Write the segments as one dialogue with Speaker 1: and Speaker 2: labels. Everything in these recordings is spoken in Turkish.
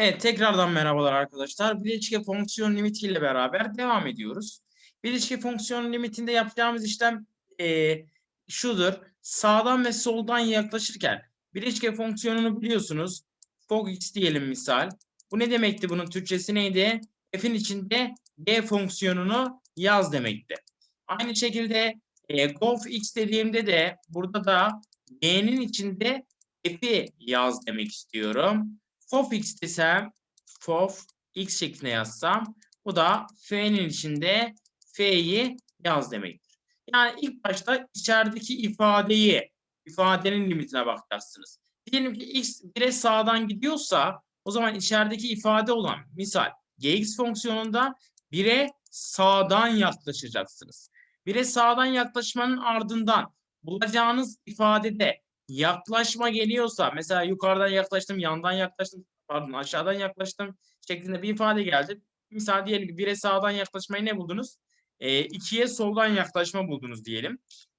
Speaker 1: Evet, tekrardan merhabalar arkadaşlar. Bileşke fonksiyon limiti ile beraber devam ediyoruz. Bileşke fonksiyon limitinde yapacağımız işlem eee, şudur. Sağdan ve soldan yaklaşırken bileşke fonksiyonunu biliyorsunuz. Fog x diyelim misal. Bu ne demekti? Bunun Türkçesi neydi? F'in içinde g fonksiyonunu yaz demekti. Aynı şekilde e, golf x dediğimde de burada da g'nin içinde f'i yaz demek istiyorum. Fof x desem fof x şeklinde yazsam bu da f'nin içinde f'yi yaz demektir. Yani ilk başta içerideki ifadeyi ifadenin limitine bakacaksınız. Diyelim ki x 1'e sağdan gidiyorsa o zaman içerideki ifade olan misal gx fonksiyonunda 1'e sağdan yaklaşacaksınız. 1'e sağdan yaklaşmanın ardından bulacağınız ifadede yaklaşma geliyorsa mesela yukarıdan yaklaştım, yandan yaklaştım, pardon aşağıdan yaklaştım şeklinde bir ifade geldi. Misal diyelim ki 1'e sağdan yaklaşmayı ne buldunuz? E, 2'ye soldan yaklaşma buldunuz diyelim.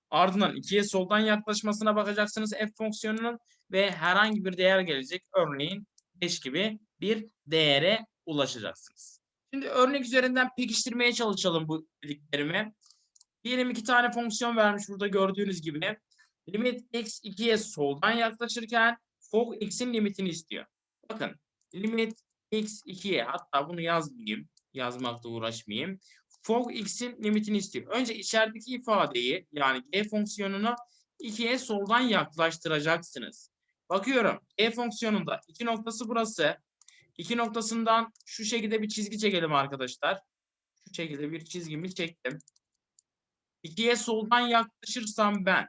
Speaker 1: Ardından 2'ye soldan yaklaşmasına bakacaksınız f fonksiyonunun ve herhangi bir değer gelecek. Örneğin 5 gibi bir değere ulaşacaksınız. Şimdi örnek üzerinden pekiştirmeye çalışalım bu dediklerimi. Diyelim iki tane fonksiyon vermiş burada gördüğünüz gibi. Limit x 2'ye soldan yaklaşırken fog x'in limitini istiyor. Bakın limit x 2'ye hatta bunu yazmayayım. Yazmakla uğraşmayayım. Fog x'in limitini istiyor. Önce içerideki ifadeyi yani g fonksiyonunu 2'ye soldan yaklaştıracaksınız. Bakıyorum g fonksiyonunda iki noktası burası. İki noktasından şu şekilde bir çizgi çekelim arkadaşlar. Şu şekilde bir çizgimi çektim. 2'ye soldan yaklaşırsam ben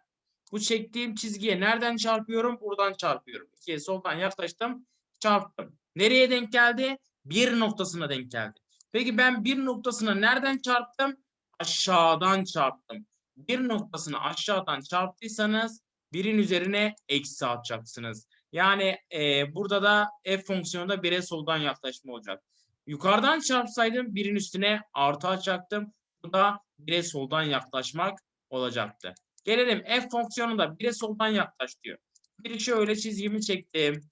Speaker 1: bu çektiğim çizgiye nereden çarpıyorum? Buradan çarpıyorum. 2'ye soldan yaklaştım, çarptım. Nereye denk geldi? Bir noktasına denk geldi. Peki ben bir noktasına nereden çarptım? Aşağıdan çarptım. Bir noktasını aşağıdan çarptıysanız birin üzerine eksi atacaksınız. Yani e, burada da f fonksiyonunda 1'e soldan yaklaşma olacak. Yukarıdan çarpsaydım birin üstüne artı atacaktım. Bu da 1'e soldan yaklaşmak olacaktı. Gelelim f fonksiyonunda 1'e soldan yaklaş diyor. Bir şöyle çizgimi çektim.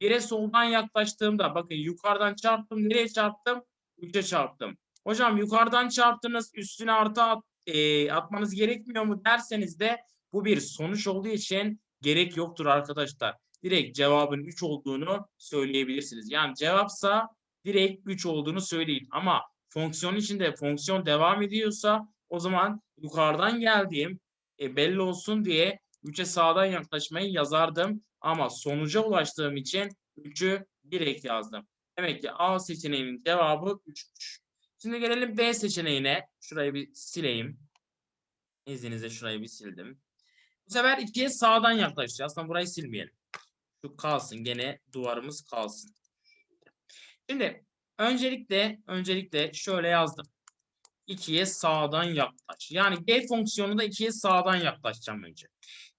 Speaker 1: 1'e soldan yaklaştığımda bakın yukarıdan çarptım. Nereye çarptım? 3'e çarptım. Hocam yukarıdan çarptınız üstüne artı at, e, atmanız gerekmiyor mu derseniz de bu bir sonuç olduğu için gerek yoktur arkadaşlar. Direkt cevabın 3 olduğunu söyleyebilirsiniz. Yani cevapsa direkt 3 olduğunu söyleyin. Ama fonksiyon içinde fonksiyon devam ediyorsa o zaman yukarıdan geldiğim e, belli olsun diye 3'e sağdan yaklaşmayı yazardım. Ama sonuca ulaştığım için 3'ü direkt yazdım. Demek ki A seçeneğinin cevabı 3'müş. Şimdi gelelim B seçeneğine. Şurayı bir sileyim. İzninizle şurayı bir sildim. Bu sefer 2'ye sağdan yaklaşacağız. Aslında burayı silmeyelim. Şu kalsın. Gene duvarımız kalsın. Şimdi öncelikle öncelikle şöyle yazdım. 2'ye sağdan yaklaş. Yani g fonksiyonu da 2'ye sağdan yaklaşacağım önce.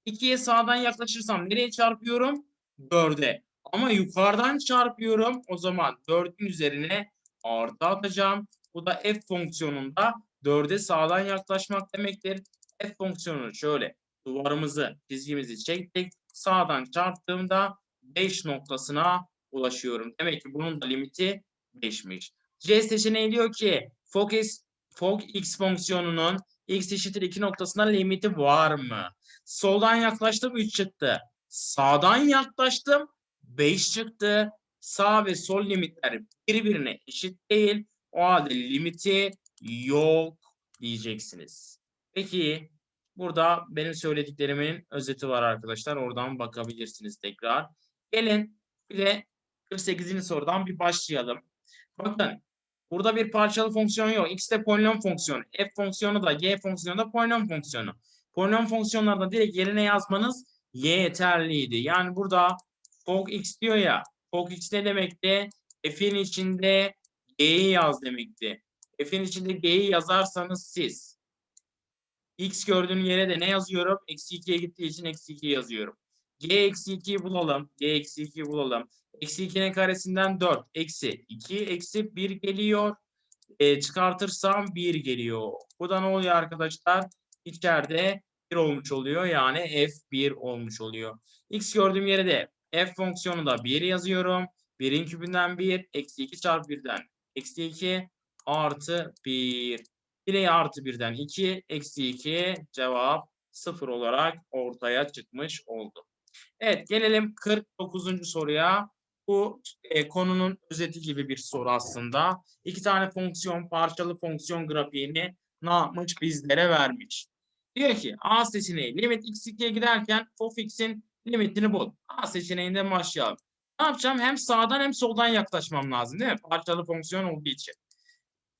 Speaker 1: 2'ye sağdan yaklaşırsam nereye çarpıyorum? 4'e. Ama yukarıdan çarpıyorum. O zaman 4'ün üzerine artı atacağım. Bu da f fonksiyonunda 4'e sağdan yaklaşmak demektir. F fonksiyonunu şöyle duvarımızı, çizgimizi çektik. Sağdan çarptığımda 5 noktasına ulaşıyorum. Demek ki bunun da limiti 5'miş. C seçeneği diyor ki focus fog x fonksiyonunun x eşittir 2 noktasına limiti var mı? Soldan yaklaştım 3 çıktı. Sağdan yaklaştım 5 çıktı. Sağ ve sol limitler birbirine eşit değil. O halde limiti yok diyeceksiniz. Peki burada benim söylediklerimin özeti var arkadaşlar. Oradan bakabilirsiniz tekrar. Gelin bir de 48. sorudan bir başlayalım. Bakın Burada bir parçalı fonksiyon yok. X de polinom fonksiyonu. F fonksiyonu da G fonksiyonu da polinom fonksiyonu. Polinom fonksiyonlarda direkt yerine yazmanız yeterliydi. Yani burada fog x diyor ya. Fog x ne demekti? F'in içinde G'yi yaz demekti. F'in içinde G'yi yazarsanız siz x gördüğün yere de ne yazıyorum? Eksi 2'ye gittiği için eksi 2 yazıyorum. G eksi 2'yi bulalım. G eksi 2'yi bulalım. Eksi 2'nin karesinden 4. Eksi 2 eksi 1 geliyor. E, çıkartırsam 1 geliyor. Bu da ne oluyor arkadaşlar? İçeride 1 olmuş oluyor. Yani f1 olmuş oluyor. X gördüğüm yere de f fonksiyonu da 1 yazıyorum. 1'in küpünden 1 eksi 2 çarpı 1'den eksi 2 artı 1. 1'e artı 1'den 2 eksi 2 cevap 0 olarak ortaya çıkmış oldu. Evet gelelim 49. soruya. Bu e, konunun özeti gibi bir soru aslında. İki tane fonksiyon, parçalı fonksiyon grafiğini ne yapmış? Bizlere vermiş. Diyor ki A seçeneği limit x2'ye giderken f x'in limitini bul. A seçeneğinden başlayalım. Ne yapacağım? Hem sağdan hem soldan yaklaşmam lazım değil mi? Parçalı fonksiyon olduğu için.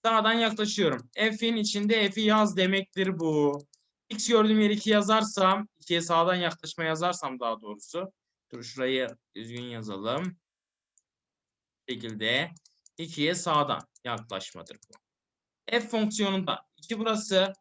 Speaker 1: Sağdan yaklaşıyorum. F'in içinde F'i yaz demektir bu. X gördüğüm yeri 2 yazarsam, 2'ye sağdan yaklaşma yazarsam daha doğrusu. Dur şurayı düzgün yazalım. Bu şekilde 2'ye sağdan yaklaşmadır bu. F fonksiyonunda 2 burası.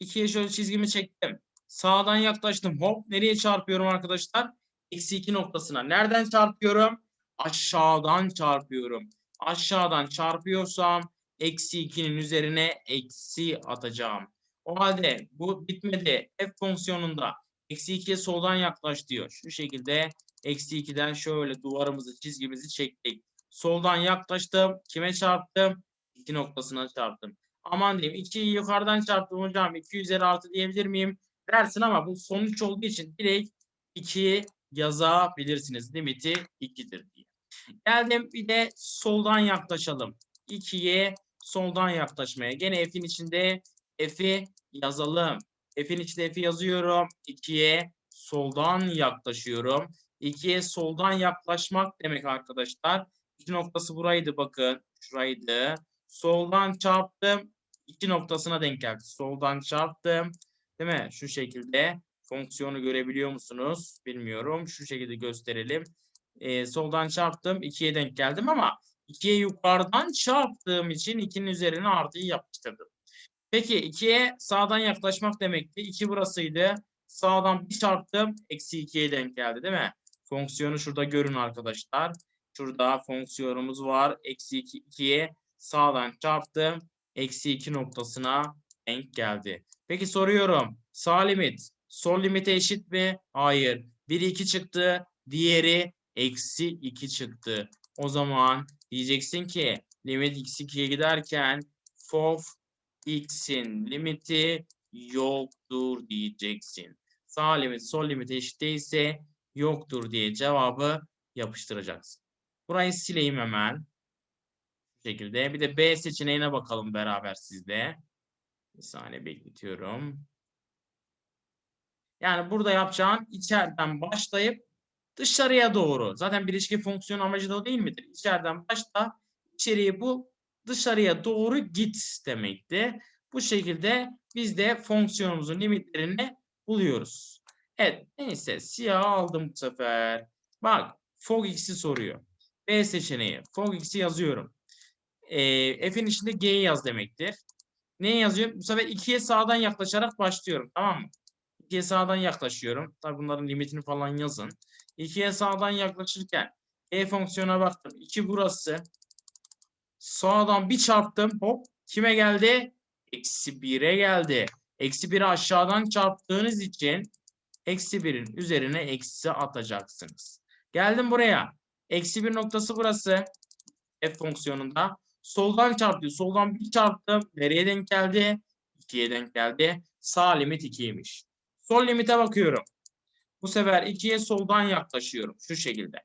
Speaker 1: 2'ye şöyle çizgimi çektim. Sağdan yaklaştım. Hop nereye çarpıyorum arkadaşlar? Eksi 2 noktasına. Nereden çarpıyorum? Aşağıdan çarpıyorum. Aşağıdan çarpıyorsam eksi 2'nin üzerine eksi atacağım. O halde bu bitmedi. F fonksiyonunda eksi 2'ye soldan yaklaş diyor. Şu şekilde eksi 2'den şöyle duvarımızı çizgimizi çektik. Soldan yaklaştım. Kime çarptım? 2 noktasına çarptım. Aman diyeyim 2'yi yukarıdan çarptım hocam. 2 üzeri artı diyebilir miyim? Dersin ama bu sonuç olduğu için direkt 2'yi yazabilirsiniz. Limiti 2'dir diye. Geldim bir de soldan yaklaşalım. 2'ye soldan yaklaşmaya. Gene f'in içinde f'i yazalım. F'in içinde f'i yazıyorum. 2'ye soldan yaklaşıyorum. 2'ye soldan yaklaşmak demek arkadaşlar. İki noktası buraydı bakın. Şuraydı. Soldan çarptım. iki noktasına denk geldi. Soldan çarptım. Değil mi? Şu şekilde fonksiyonu görebiliyor musunuz? Bilmiyorum. Şu şekilde gösterelim. Ee, soldan çarptım. 2'ye denk geldim ama 2'ye yukarıdan çarptığım için 2'nin üzerine artıyı yapıştırdım. Peki 2'ye sağdan yaklaşmak demekti. 2 burasıydı. Sağdan bir çarptım. Eksi 2'ye denk geldi değil mi? Fonksiyonu şurada görün arkadaşlar. Şurada fonksiyonumuz var. Eksi 2, 2'ye sağdan çarptım. Eksi 2 noktasına denk geldi. Peki soruyorum. Sağ limit sol limite eşit mi? Hayır. Biri 2 çıktı. Diğeri eksi 2 çıktı. O zaman diyeceksin ki limit x2'ye giderken fof x'in limiti yoktur diyeceksin. Sağ limit sol limit eşit değilse yoktur diye cevabı yapıştıracaksın. Burayı sileyim hemen. Bu şekilde. Bir de B seçeneğine bakalım beraber sizde. Bir saniye bekletiyorum. Yani burada yapacağın içeriden başlayıp dışarıya doğru. Zaten bileşke fonksiyon amacı da o değil midir? İçeriden başla, içeriye bul, dışarıya doğru git demekti. Bu şekilde biz de fonksiyonumuzun limitlerini buluyoruz. Evet neyse siyah aldım bu sefer. Bak fog x'i soruyor. B seçeneği. Fog x'i yazıyorum. E, F'in içinde G yaz demektir. Ne yazıyor? Bu sefer 2'ye sağdan yaklaşarak başlıyorum. Tamam mı? 2'ye sağdan yaklaşıyorum. Tabi bunların limitini falan yazın. 2'ye sağdan yaklaşırken E fonksiyona baktım. 2 burası. Sağdan bir çarptım. Hop. Kime geldi? Eksi 1'e geldi. Eksi 1'i aşağıdan çarptığınız için eksi 1'in üzerine eksi atacaksınız. Geldim buraya. Eksi 1 noktası burası. F fonksiyonunda. Soldan çarpıyor. Soldan bir çarptım. Nereye denk geldi? 2'ye denk geldi. Sağ limit 2'ymiş. Sol limite bakıyorum. Bu sefer 2'ye soldan yaklaşıyorum. Şu şekilde.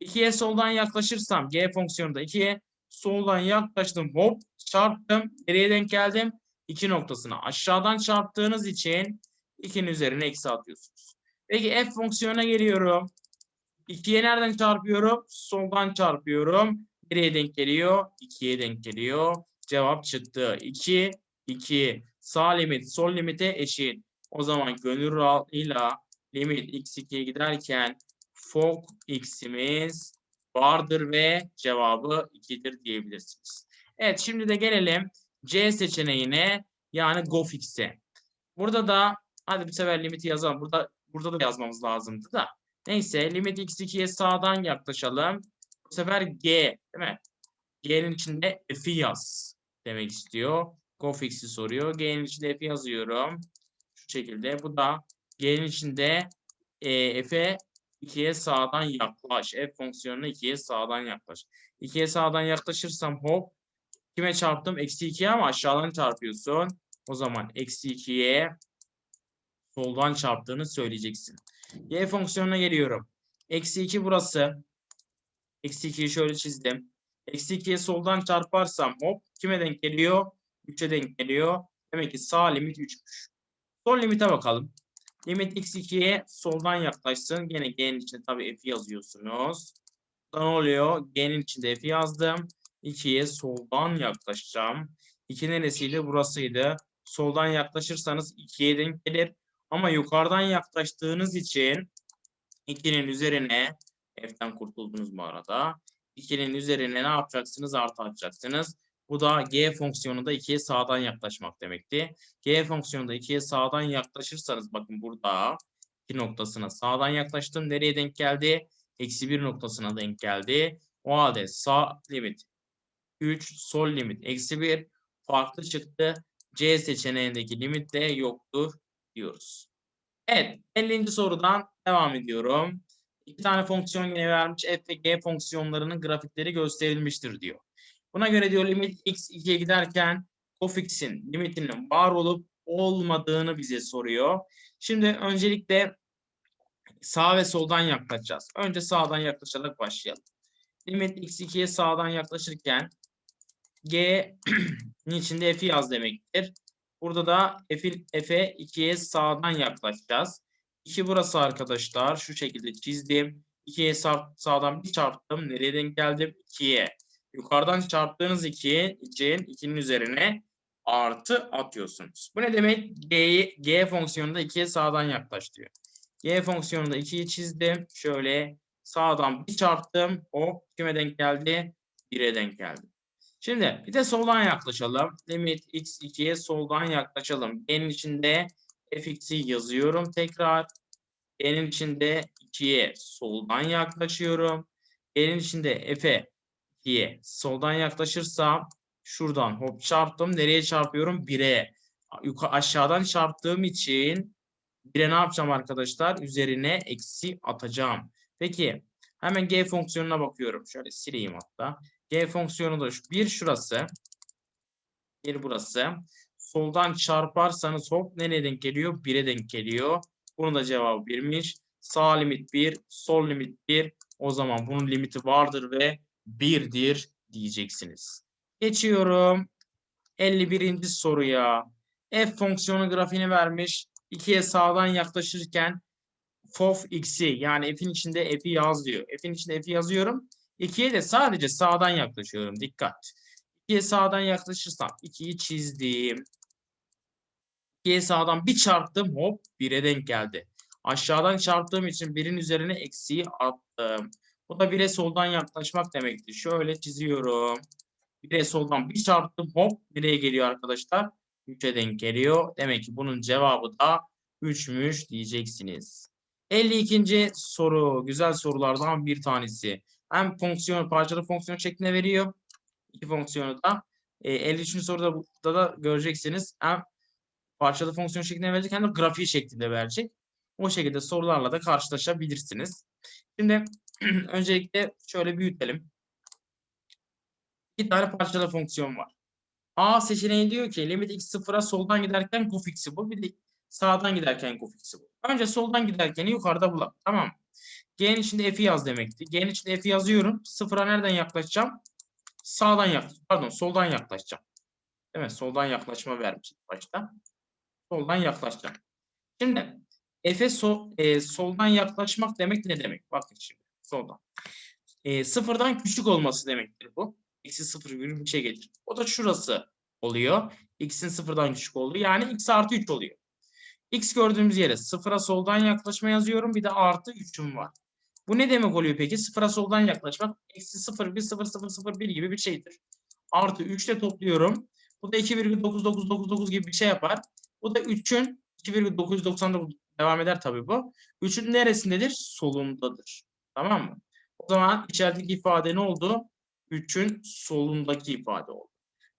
Speaker 1: 2'ye soldan yaklaşırsam G fonksiyonunda 2'ye soldan yaklaştım. Hop çarptım. Nereye denk geldim? 2 noktasına. Aşağıdan çarptığınız için 2'nin üzerine eksi atıyorsunuz. Peki F fonksiyona geliyorum. 2'ye nereden çarpıyorum? Soldan çarpıyorum. Nereye denk geliyor? 2'ye denk geliyor. Cevap çıktı. 2, 2. Sağ limit sol limite eşit. O zaman gönül rahatlığıyla limit x2'ye giderken fok x'imiz vardır ve cevabı 2'dir diyebilirsiniz. Evet şimdi de gelelim C seçeneğine yani gofx'e. Burada da hadi bir sefer limiti yazalım. Burada burada da yazmamız lazımdı da. Neyse limit x2'ye sağdan yaklaşalım. Bu sefer g değil mi? G'nin içinde f'i yaz demek istiyor. Gofx'i soruyor. G'nin içinde f'i yazıyorum. Şu şekilde. Bu da G'nin içinde e, f'e 2'ye sağdan yaklaş. F fonksiyonuna 2'ye sağdan yaklaş. 2'ye sağdan yaklaşırsam hop kime çarptım? Eksi 2'ye ama aşağıdan çarpıyorsun. O zaman eksi 2'ye soldan çarptığını söyleyeceksin. Y fonksiyonuna geliyorum. Eksi 2 burası. Eksi 2'yi şöyle çizdim. Eksi 2'ye soldan çarparsam hop kime denk geliyor? 3'e denk geliyor. Demek ki sağ limit 3'müş. Sol limite bakalım. Limit x2'ye soldan yaklaşsın. Gene g'nin içinde tabii f yazıyorsunuz. Ne oluyor? G'nin içinde f yazdım. 2'ye soldan yaklaşacağım. 2 neresiydi? Burasıydı. Soldan yaklaşırsanız 2'ye denk gelir. Ama yukarıdan yaklaştığınız için 2'nin üzerine f'ten kurtuldunuz bu arada. 2'nin üzerine ne yapacaksınız? Artı atacaksınız. Bu da g fonksiyonunda 2'ye sağdan yaklaşmak demekti. G fonksiyonunda 2'ye sağdan yaklaşırsanız bakın burada 2 noktasına sağdan yaklaştım. Nereye denk geldi? Eksi 1 noktasına denk geldi. O halde sağ limit 3, sol limit eksi 1 farklı çıktı. C seçeneğindeki limit de yoktur diyoruz. Evet 50. sorudan devam ediyorum. İki tane fonksiyon yine vermiş. F ve G fonksiyonlarının grafikleri gösterilmiştir diyor. Buna göre diyor limit x 2'ye giderken fx'in limitinin var olup olmadığını bize soruyor. Şimdi öncelikle sağ ve soldan yaklaşacağız. Önce sağdan yaklaşarak başlayalım. Limit x 2'ye sağdan yaklaşırken g'nin içinde f'i yaz demektir. Burada da f'e 2'ye sağdan yaklaşacağız. 2 burası arkadaşlar. Şu şekilde çizdim. 2'ye sağ, sağdan bir çarptım. Nereye denk geldim? 2'ye. Yukarıdan çarptığınız 2 için 2'nin üzerine artı atıyorsunuz. Bu ne demek? G, G fonksiyonunda 2'ye sağdan yaklaş diyor. G fonksiyonunda 2'yi çizdim. Şöyle sağdan bir çarptım. Hop kime denk geldi? 1'e denk geldi. Şimdi bir de soldan yaklaşalım. Limit x 2'ye soldan yaklaşalım. G'nin içinde fx'i yazıyorum tekrar. G'nin içinde 2'ye soldan yaklaşıyorum. G'nin içinde f'e 2'ye soldan yaklaşırsam şuradan hop çarptım. Nereye çarpıyorum? 1'e. Yukarı aşağıdan çarptığım için 1'e ne yapacağım arkadaşlar? Üzerine eksi atacağım. Peki hemen g fonksiyonuna bakıyorum. Şöyle sileyim hatta. G fonksiyonu da şu. Bir şurası. Bir burası. Soldan çarparsanız hop nereye denk geliyor? 1'e denk geliyor. Bunun da cevabı 1'miş. Sağ limit 1, sol limit 1. O zaman bunun limiti vardır ve 1'dir diyeceksiniz. Geçiyorum. 51. soruya. F fonksiyonu grafiğini vermiş. 2'ye sağdan yaklaşırken fof x'i yani f'in içinde f'i yaz diyor. F'in içinde f'i yazıyorum. 2'ye de sadece sağdan yaklaşıyorum. Dikkat. 2'ye sağdan yaklaşırsam 2'yi çizdim. 2'ye sağdan bir çarptım hop 1'e denk geldi. Aşağıdan çarptığım için 1'in üzerine eksiği attım. Bu da 1'e soldan yaklaşmak demektir. Şöyle çiziyorum. 1'e soldan bir çarptım hop nereye geliyor arkadaşlar? 3'e denk geliyor. Demek ki bunun cevabı da 3'müş diyeceksiniz. 52. soru. Güzel sorulardan bir tanesi. Hem fonksiyon, parçalı fonksiyon şeklinde veriyor. İki fonksiyonu da. E, 53. soruda burada da göreceksiniz. Hem parçalı fonksiyon şeklinde verecek hem de grafiği şeklinde verecek. O şekilde sorularla da karşılaşabilirsiniz. Şimdi öncelikle şöyle büyütelim. İki tane parçalı fonksiyon var. A seçeneği diyor ki limit x sıfıra soldan giderken kofiksi bu. Bir de sağdan giderken kofiksi bu. Önce soldan giderken yukarıda bulalım. Tamam mı? G'nin içinde f'i yaz demekti. G'nin içinde f'i yazıyorum. Sıfıra nereden yaklaşacağım? Sağdan yaklaş. Pardon soldan yaklaşacağım. Değil mi? Soldan yaklaşma vermiş başta. Soldan yaklaşacağım. Şimdi F'e so, e, soldan yaklaşmak demek ne demek? Bakın şimdi soldan. E, sıfırdan küçük olması demektir bu. X'i sıfır gibi bir şey gelir. O da şurası oluyor. X'in sıfırdan küçük olduğu yani X artı 3 oluyor. X gördüğümüz yere sıfıra soldan yaklaşma yazıyorum. Bir de artı 3'üm var. Bu ne demek oluyor peki? Sıfıra soldan yaklaşmak. Eksi 0, 1, 0, 0, 0, 1 gibi bir şeydir. Artı 3 ile topluyorum. Bu da 2,9999 gibi bir şey yapar. Bu da 3'ün 2,999 devam eder tabii bu. 3'ün neresindedir? Solundadır. Tamam mı? O zaman içerideki ifade ne oldu? 3'ün solundaki ifade oldu.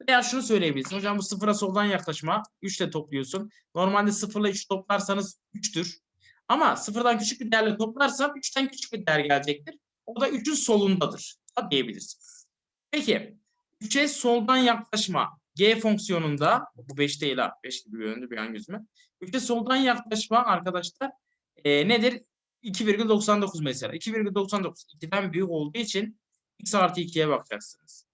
Speaker 1: Veya şunu söyleyebilirsin. Hocam bu sıfıra soldan yaklaşma. 3 ile topluyorsun. Normalde 0 ile 3 toplarsanız 3'tür. Ama sıfırdan küçük bir değerle toplarsam 3'ten küçük bir değer gelecektir. O da 3'ün solundadır. Da diyebilirsiniz. Peki 3'e soldan yaklaşma g fonksiyonunda bu 5 değil ha 5 gibi göründü bir an gözüme. 3'e soldan yaklaşma arkadaşlar e, nedir? 2,99 mesela. 2,99 2'den büyük olduğu için x artı 2'ye bakacaksınız.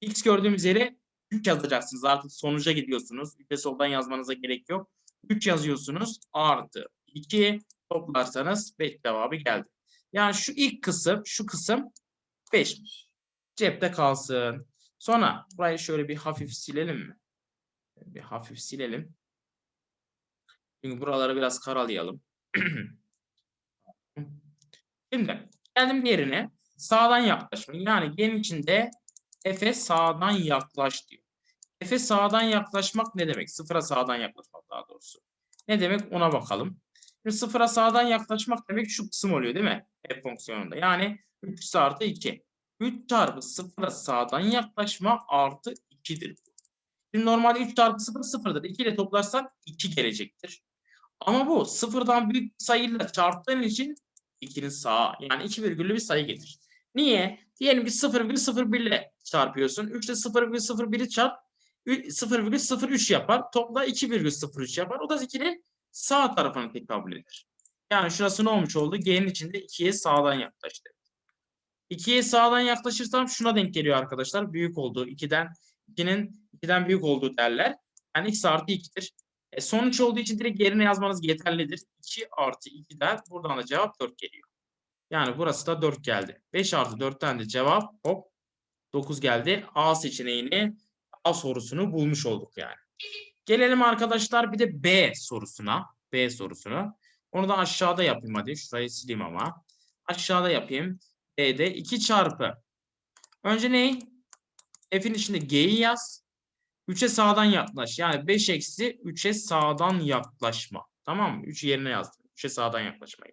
Speaker 1: x gördüğümüz yere 3 yazacaksınız. Artık sonuca gidiyorsunuz. 3'e soldan yazmanıza gerek yok. 3 yazıyorsunuz. Artı 2 toplarsanız 5 cevabı geldi. Yani şu ilk kısım, şu kısım 5'miş. Cepte kalsın. Sonra burayı şöyle bir hafif silelim mi? Bir hafif silelim. Çünkü buraları biraz karalayalım. Şimdi geldim diğerine. Sağdan yaklaşma. Yani gen içinde F'e sağdan yaklaş diyor. F'e sağdan yaklaşmak ne demek? Sıfıra sağdan yaklaşmak daha doğrusu. Ne demek ona bakalım. Şimdi sıfıra sağdan yaklaşmak demek şu kısım oluyor değil mi? F fonksiyonunda. Yani 3 artı 2. 3 çarpı sıfıra sağdan yaklaşma artı 2'dir. Şimdi normalde 3 çarpı 0 sıfırdır. 2 ile toplarsak 2 gelecektir. Ama bu sıfırdan büyük sayıyla çarptığın için 2'nin sağa yani 2 virgüllü bir sayı getir. Niye? Diyelim ki 0,01 ile çarpıyorsun. 3 ile 0,01'i çarp 0,03 yapar. Topla 2,03 yapar. O da 2'nin sağ tarafına tekabül eder. Yani şurası ne olmuş oldu? G'nin içinde 2'ye sağdan yaklaştı. 2'ye sağdan yaklaşırsam şuna denk geliyor arkadaşlar. Büyük olduğu 2'den 2'nin 2'den büyük olduğu derler. Yani x artı 2'dir. E, sonuç olduğu için direkt yerine yazmanız yeterlidir. 2 artı 2'den buradan da cevap 4 geliyor. Yani burası da 4 geldi. 5 artı 4'ten de cevap hop 9 geldi. A seçeneğini A sorusunu bulmuş olduk yani. Gelelim arkadaşlar bir de B sorusuna. B sorusunu. Onu da aşağıda yapayım hadi. Şurayı sileyim ama. Aşağıda yapayım. B'de 2 çarpı. Önce ne? F'in içinde G'yi yaz. 3'e sağdan yaklaş. Yani 5 eksi 3'e sağdan yaklaşma. Tamam mı? 3 yerine yazdım. 3'e sağdan yaklaşmayı.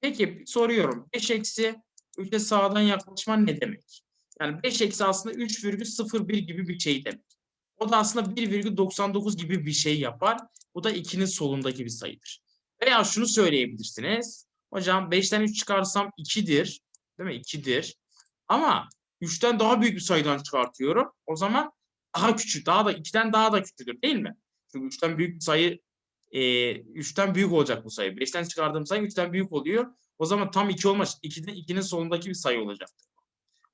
Speaker 1: Peki soruyorum. 5 eksi 3'e sağdan yaklaşma ne demek? Yani 5 eksi aslında 3,01 gibi bir şey demek. O da aslında 1,99 gibi bir şey yapar. Bu da 2'nin solundaki bir sayıdır. Veya şunu söyleyebilirsiniz. Hocam 5'ten 3 çıkarsam 2'dir. Değil mi? 2'dir. Ama 3'ten daha büyük bir sayıdan çıkartıyorum. O zaman daha küçük, daha da 2'den daha da küçüktür değil mi? Çünkü 3'ten büyük sayı e, 3'ten büyük olacak bu sayı. 5'ten çıkardığım sayı 3'ten büyük oluyor. O zaman tam 2 olmaz. 2'den 2'nin solundaki bir sayı olacaktır.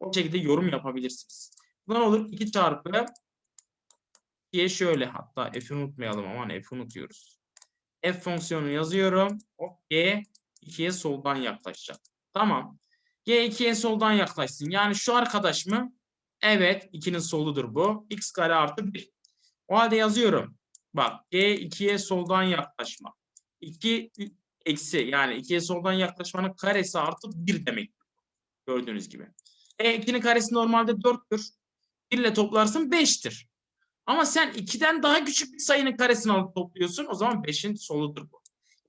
Speaker 1: O şekilde yorum yapabilirsiniz. Bu ne olur? 2 çarpı 2'ye şöyle hatta f'i unutmayalım aman f'i unutuyoruz. F fonksiyonu yazıyorum. Hop G 2'ye soldan yaklaşacak. Tamam. G 2'ye soldan yaklaşsın. Yani şu arkadaş mı? Evet. 2'nin soludur bu. X kare artı 1. O halde yazıyorum. Bak G 2'ye soldan yaklaşma. 2 eksi yani 2'ye soldan yaklaşmanın karesi artı 1 demek. Gördüğünüz gibi. E 2'nin karesi normalde 4'tür. 1 ile toplarsın 5'tir. Ama sen 2'den daha küçük bir sayının karesini alıp topluyorsun. O zaman 5'in soludur bu.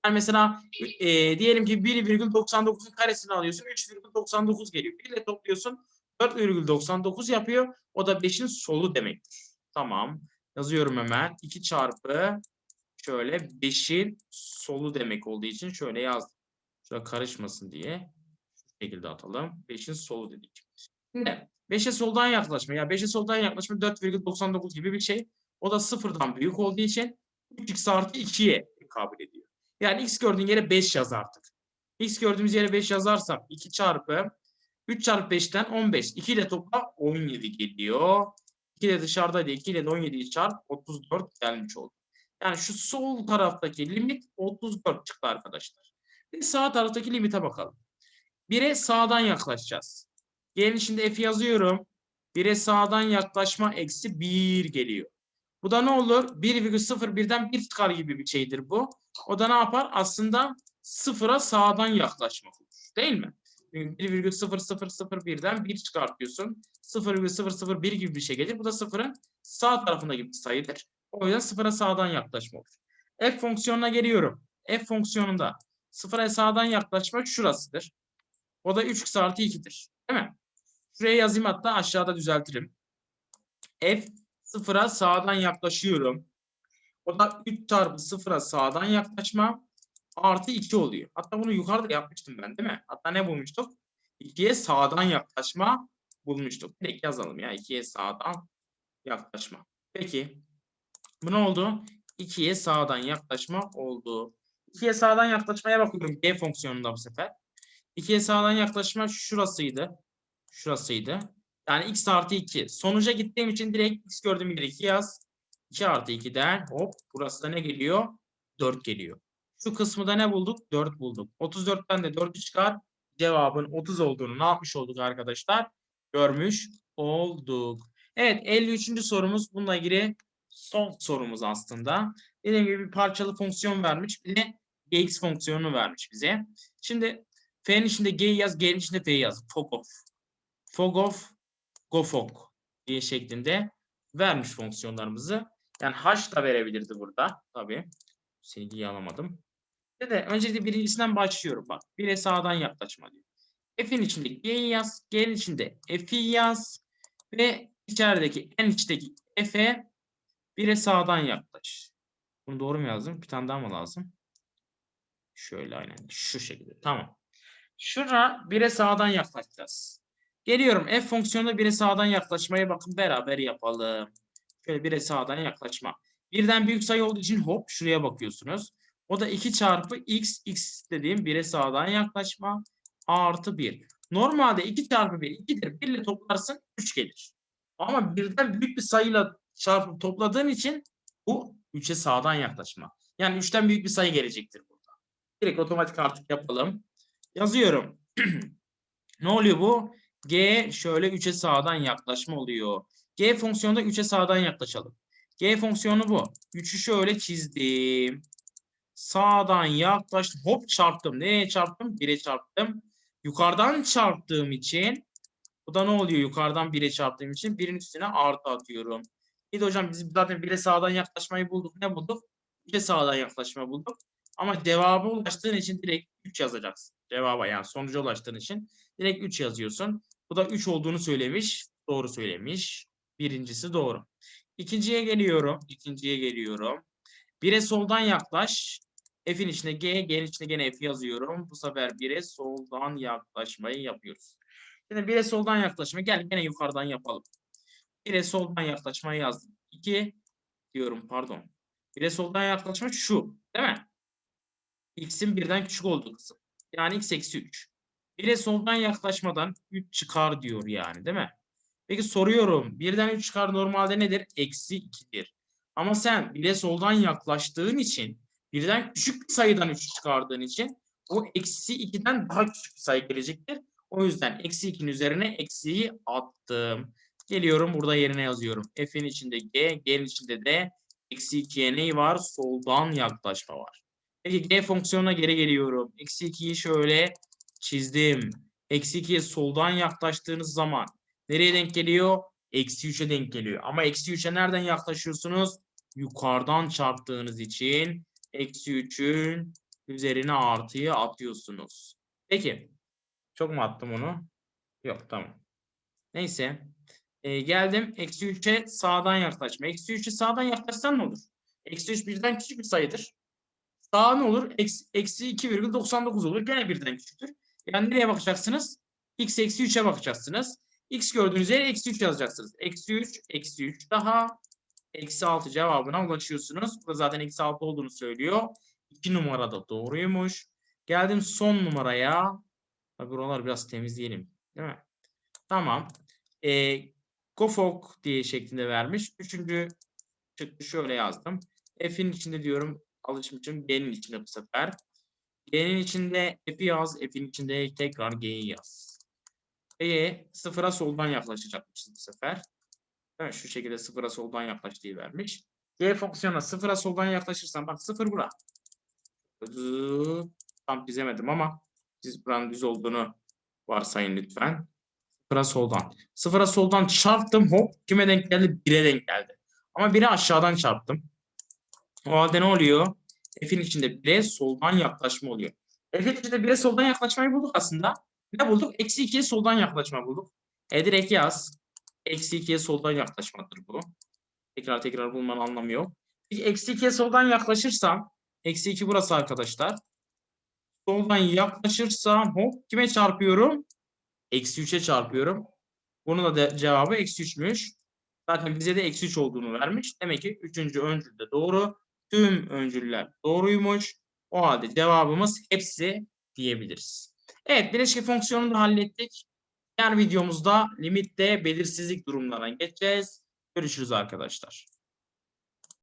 Speaker 1: Yani mesela e, diyelim ki 1,99'un karesini alıyorsun. 3,99 geliyor. 1 ile topluyorsun. 4,99 yapıyor. O da 5'in solu demektir. Tamam. Yazıyorum hemen. 2 çarpı şöyle 5'in solu demek olduğu için şöyle yazdım. Şöyle karışmasın diye. Şu şekilde atalım. 5'in solu dedik. Şimdi 5'e soldan yaklaşma. Ya 5'e soldan yaklaşma 4,99 gibi bir şey. O da sıfırdan büyük olduğu için 3x artı 2'ye kabul ediyor. Yani x gördüğün yere 5 yaz artık. x gördüğümüz yere 5 yazarsam 2 çarpı 3 çarpı 5'ten 15. 2 ile topla 17 geliyor. 2 ile dışarıdaydı. 2 ile de 17'yi çarp 34 gelmiş oldu. Yani şu sol taraftaki limit 34 çıktı arkadaşlar. Bir sağ taraftaki limite bakalım. 1'e sağdan yaklaşacağız. Gelin şimdi f yazıyorum. 1'e sağdan yaklaşma eksi 1 geliyor. Bu da ne olur? 1,01'den 1 çıkar gibi bir şeydir bu. O da ne yapar? Aslında sıfıra sağdan yaklaşmak olur. Değil mi? 1,0001'den 1 çıkartıyorsun. 0,001 gibi bir şey gelir. Bu da sıfırın sağ tarafında gibi bir sayıdır. O yüzden sıfıra sağdan yaklaşma olur. F fonksiyonuna geliyorum. F fonksiyonunda sıfıra sağdan yaklaşmak şurasıdır. O da 3x artı 2'dir. Değil mi? Şuraya yazayım hatta aşağıda düzeltirim. F sıfıra sağdan yaklaşıyorum. O da 3 çarpı sıfıra sağdan yaklaşma artı 2 oluyor. Hatta bunu yukarıda yapmıştım ben değil mi? Hatta ne bulmuştuk? 2'ye sağdan yaklaşma bulmuştuk. Direkt yazalım ya 2'ye sağdan yaklaşma. Peki bu ne oldu? 2'ye sağdan yaklaşma oldu. 2'ye sağdan yaklaşmaya bakıyorum g fonksiyonunda bu sefer. 2'ye sağdan yaklaşma şurasıydı. Şurasıydı. Yani x artı 2. Sonuca gittiğim için direkt x gördüğüm yere 2 yaz. 2 artı 2'den hop burası da ne geliyor? 4 geliyor. Şu kısmı da ne bulduk? 4 bulduk. 34'ten de 4'ü çıkar. Cevabın 30 olduğunu ne yapmış olduk arkadaşlar? Görmüş olduk. Evet 53. sorumuz bununla ilgili son sorumuz aslında. Dediğim gibi bir parçalı fonksiyon vermiş. Bir de gx fonksiyonunu vermiş bize. Şimdi f'nin içinde g yaz, g'nin içinde f yaz. Fogof. Fogof, gofok diye şeklinde vermiş fonksiyonlarımızı. Yani h da verebilirdi burada. Tabii. Silgiyi alamadım. Ve de öncelikle birincisinden başlıyorum bak. Bire sağdan yaklaşma diyor. F'in içinde G'yi yaz. G'nin içinde F'i yaz. Ve içerideki en içteki F'e bire sağdan yaklaş. Bunu doğru mu yazdım? Bir tane daha mı lazım? Şöyle aynen. Şu şekilde. Tamam. Şuna bire sağdan yaklaşacağız. Geliyorum. F fonksiyonunda bire sağdan yaklaşmaya bakın beraber yapalım. Şöyle bire sağdan yaklaşma. Birden büyük sayı olduğu için hop şuraya bakıyorsunuz. O da 2 çarpı x, x dediğim 1'e sağdan yaklaşma artı 1. Normalde 2 çarpı 1 2'dir. 1 ile toplarsın 3 gelir. Ama birden büyük bir sayıyla çarpıp topladığın için bu 3'e sağdan yaklaşma. Yani 3'ten büyük bir sayı gelecektir burada. Direkt otomatik artık yapalım. Yazıyorum. ne oluyor bu? G şöyle 3'e sağdan yaklaşma oluyor. G fonksiyonunda 3'e sağdan yaklaşalım. G fonksiyonu bu. 3'ü şöyle çizdim. Sağdan yaklaştım. Hop çarptım. Nereye çarptım? 1'e çarptım. Yukarıdan çarptığım için bu da ne oluyor? Yukarıdan 1'e çarptığım için 1'in üstüne artı atıyorum. İyi de hocam biz zaten 1'e sağdan yaklaşmayı bulduk. Ne bulduk? 3'e sağdan yaklaşma bulduk. Ama cevaba ulaştığın için direkt 3 yazacaksın. Cevaba yani sonuca ulaştığın için direkt 3 yazıyorsun. Bu da 3 olduğunu söylemiş. Doğru söylemiş. Birincisi doğru. İkinciye geliyorum. İkinciye geliyorum. 1'e soldan yaklaş. F'in içine G, G'nin içine gene F yazıyorum. Bu sefer 1'e soldan yaklaşmayı yapıyoruz. Şimdi 1'e soldan yaklaşma. Gel gene yukarıdan yapalım. 1'e soldan yaklaşmayı yazdım. 2 diyorum pardon. 1'e soldan yaklaşma şu. Değil mi? X'in birden küçük olduğu kısım. Yani x eksi 3. 1'e soldan yaklaşmadan 3 çıkar diyor yani değil mi? Peki soruyorum. Birden 3 çıkar normalde nedir? Eksi 2'dir. Ama sen 1'e soldan yaklaştığın için birden küçük bir sayıdan 3 çıkardığın için o eksi 2'den daha küçük bir sayı gelecektir. O yüzden eksi 2'nin üzerine eksiyi attım. Geliyorum burada yerine yazıyorum. F'in içinde G, G'nin içinde de eksi 2'ye ne var? Soldan yaklaşma var. Peki G fonksiyonuna geri geliyorum. Eksi 2'yi şöyle çizdim. Eksi 2'ye soldan yaklaştığınız zaman nereye denk geliyor? Eksi 3'e denk geliyor. Ama eksi 3'e nereden yaklaşıyorsunuz? Yukarıdan çarptığınız için eksi 3'ün üzerine artıyı atıyorsunuz. Peki. Çok mu attım onu? Yok tamam. Neyse. Ee, geldim. Eksi 3'e sağdan yaklaşma. Eksi 3'e sağdan yaklaşsan ne olur? Eksi 3 birden küçük bir sayıdır. Sağ ne olur? Eksi, eksi 2,99 olur. Gene birden küçüktür. Yani nereye bakacaksınız? X eksi 3'e bakacaksınız. X gördüğünüz yere eksi 3 yazacaksınız. Eksi 3, eksi 3 daha eksi 6 cevabına ulaşıyorsunuz. Burada zaten eksi 6 olduğunu söylüyor. 2 numarada doğruymuş. Geldim son numaraya. Tabii buraları biraz temizleyelim. Değil mi? Tamam. E, Gofok diye şeklinde vermiş. Üçüncü çıktı şöyle yazdım. F'in içinde diyorum alışmışım. G'nin içinde bu sefer. G'nin içinde F'i yaz. F'in içinde tekrar G'yi yaz. E'ye sıfıra soldan yaklaşacakmışız bu sefer. Evet, şu şekilde sıfıra soldan yaklaş diye vermiş. G fonksiyonuna sıfıra soldan yaklaşırsan bak sıfır bura. Tam çizemedim ama siz buranın düz olduğunu varsayın lütfen. Sıfıra soldan. Sıfıra soldan çarptım hop kime denk geldi? 1'e denk geldi. Ama 1'e aşağıdan çarptım. O halde ne oluyor? F'in içinde 1'e soldan yaklaşma oluyor. F'in içinde 1'e soldan yaklaşmayı bulduk aslında. Ne bulduk? Eksi 2'ye soldan yaklaşma bulduk. E direkt yaz. Eksi 2'ye soldan yaklaşmadır bu. Tekrar tekrar bulmanın anlamı yok. Peki eksi 2'ye soldan yaklaşırsam eksi 2 burası arkadaşlar. soldan yaklaşırsam hop kime çarpıyorum? Eksi 3'e çarpıyorum. Bunun da cevabı eksi 3'müş. Zaten bize de eksi 3 olduğunu vermiş. Demek ki üçüncü öncül de doğru. Tüm öncüller doğruymuş. O halde cevabımız hepsi diyebiliriz. Evet bileşke fonksiyonunu da hallettik. Diğer videomuzda limitte belirsizlik durumlarına geçeceğiz. Görüşürüz arkadaşlar.